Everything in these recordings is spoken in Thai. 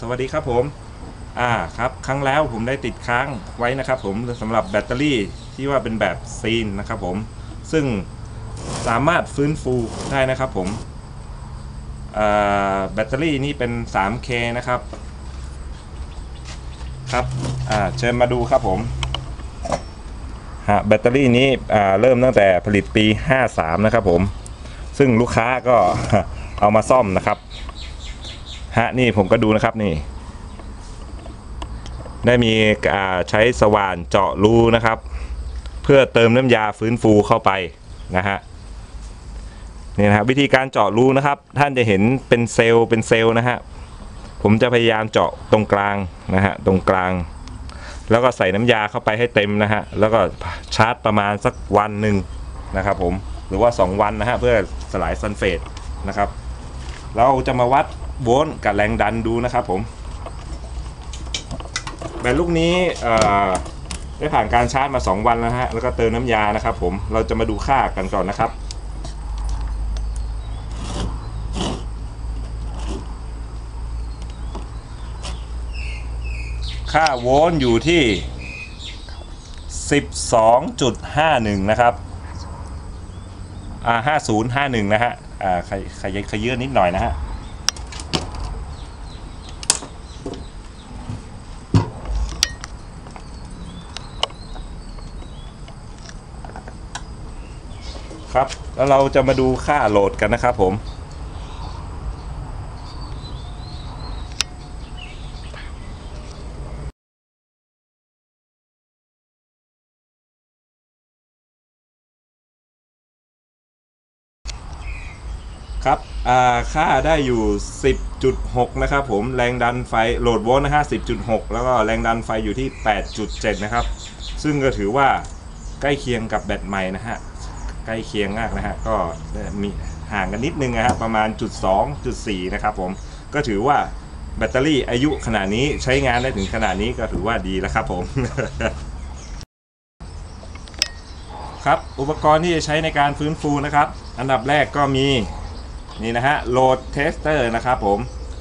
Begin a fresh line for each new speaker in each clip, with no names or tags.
สวัสดีครับผมอ่าครับครั้งแล้วผมได้ติดค้างไว้นะครับผมสำหรับแบตเตอรี่ที่ว่าเป็นแบบซีนนะครับผมซึ่งสามารถฟื้นฟูได้นะครับผมแบตเตอรี่นี่เป็น 3K นะครับครับเชิญมาดูครับผมฮะแบตเตอรี่นี้เริ่มตั้งแต่ผลิตปี 53 นะครับผม ซึ่งลูกค้าก็เอามาซ่อมนะครับ ฮะนี่ผมก็ดูนะครับนี่ ได้มีใช้สว่านเจาะรูนะครับ เพื่อเติมน้ำยาฟื้นฟูเข้าไปนะฮะนี่นะครับวิธีการเจาะรูนะครับ ท่านจะเห็นเป็นเซลล์เป็นเซลล์นะฮะผมจะพยายามเจาะตรงกลางนะฮะตรงกลาง แล้วก็ใส่น้ำยาเข้าไปให้เต็มนะฮะแล้วก็ชาร์จประมาณสักวันหนึ่งนะครับผมหรือว่า 2 วันนะฮะเพื่อสลายซัลเฟตนะครับเราจะมาวัด โวลต์กับแรงดันดูนะครับผมแบตลูกนี้ได้ผ่านการชาร์จมา 2 วันแล้วฮะแล้วก็เติมน้ำยานะครับผมเราจะมาดูค่ากันก่อนนะครับค่าโวลต์อยู่ที่ 12.51 นะครับ อ่า 5051 นะฮะ อ่า ขยขยขยื่นนิดหน่อยนะฮะ ครับ แล้วเราจะมาดูค่าโหลดกันนะครับผม ครับค่าได้อยู่ 10.6 นะครับผม แรงดันไฟโหลดโวลต์นะฮะ10.6 แล้วก็แรงดันไฟอยู่ที่ 8.7 นะครับ ซึ่งก็ถือว่าใกล้เคียงกับแบตใหม่นะฮะ ใกล้เคียงมากนะฮะก็มีห่างกันนิดนึงนะฮะประมาณจุด2จุด4นะครับผมก็ถือว่าแบตเตอรี่อายุขนาดนี้ใช้งานได้ถึงขนาดนี้ก็ถือว่าดีแล้วครับผมครับอุปกรณ์ที่จะใช้ในการฟื้นฟูนะครับ อันดับแรกก็มีนี่นะฮะโหลดเทสเตอร์นะครับผม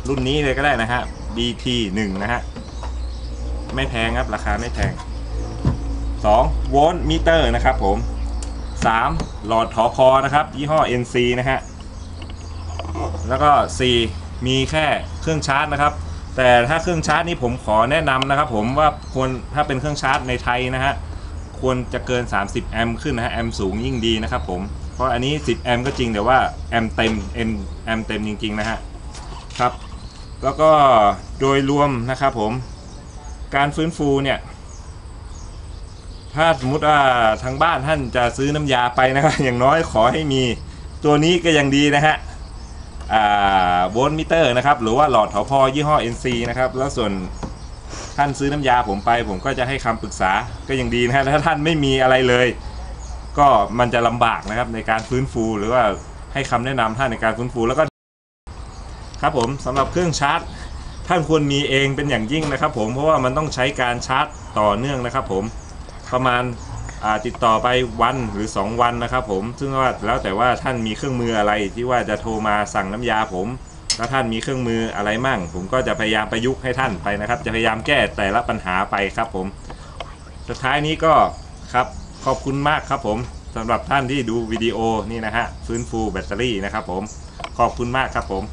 รุ่นนี้เลยก็ได้นะฮะ BT 1 นะฮะไม่แพงครับราคาไม่แพง 2. โวลต์มิเตอร์นะครับผม 3. หลอดถอคอนะครับ ยี่ห้อ NC นะฮะ แล้วก็ 4. มีแค่เครื่องชาร์จนะครับ แต่ถ้าเครื่องชาร์จนี่ผมขอแนะนำนะครับผมว่าควรถ้าเป็นเครื่องชาร์จในไทยนะฮะ ควรจะเกิน 30 แอมป์ขึ้นนะฮะ แอมป์สูงยิ่งดีนะครับผม เพราะอันนี้ 10 แอมป์ก็จริงแต่ว่าแอมป์เต็มแอมป์แอมป์เต็มจริง ๆ นะฮะ ครับ แล้วก็โดยรวมนะครับผม การฟื้นฟูเนี่ย ถ้าสมมติว่าทางบ้านท่านจะซื้อน้ำยาไปนะครับอย่างน้อยขอให้มีตัวนี้ก็ยังดีนะฮะอ่าโวลต์มิเตอร์นะครับ หรือว่าหลอดถอพอยี่ห้อ NC นะครับ แล้วส่วนท่านซื้อน้ำยาผมไป ผมก็จะให้คำปรึกษาก็ยังดีนะฮะถ้าท่านไม่มีอะไรเลย ก็มันจะลำบากนะครับในการฟื้นฟูหรือว่าให้คำแนะนำท่านในการฟื้นฟูแล้วก็ครับผมสำหรับเครื่องชาร์จ ท่านควรมีเองเป็นอย่างยิ่งนะครับ ผมเพราะว่ามันต้องใช้การชาร์จต่อเนื่องนะครับ ผม ประมาณาติดต่อไปวันหรือ 2 วันนะครับผมซึ่งว่าแล้วแต่ว่าท่านมีเครื่องมืออะไรที่ว่าจะโทรมาสั่งน้ำยาผมแล้วท่านมีเครื่องมืออะไรมั่ง ผมก็จะพยายามประยุกต์ให้ท่านไปนะครับ จะพยายามแก้แต่ละปัญหาไปครับผม สุดท้ายนี้ก็ครับขอบคุณมากครับผมสำหรับท่านที่ดูวิดีโอนี่นะฮะฟื้นฟูแบตเตอรี่นะครับผมขอบคุณมากครับผม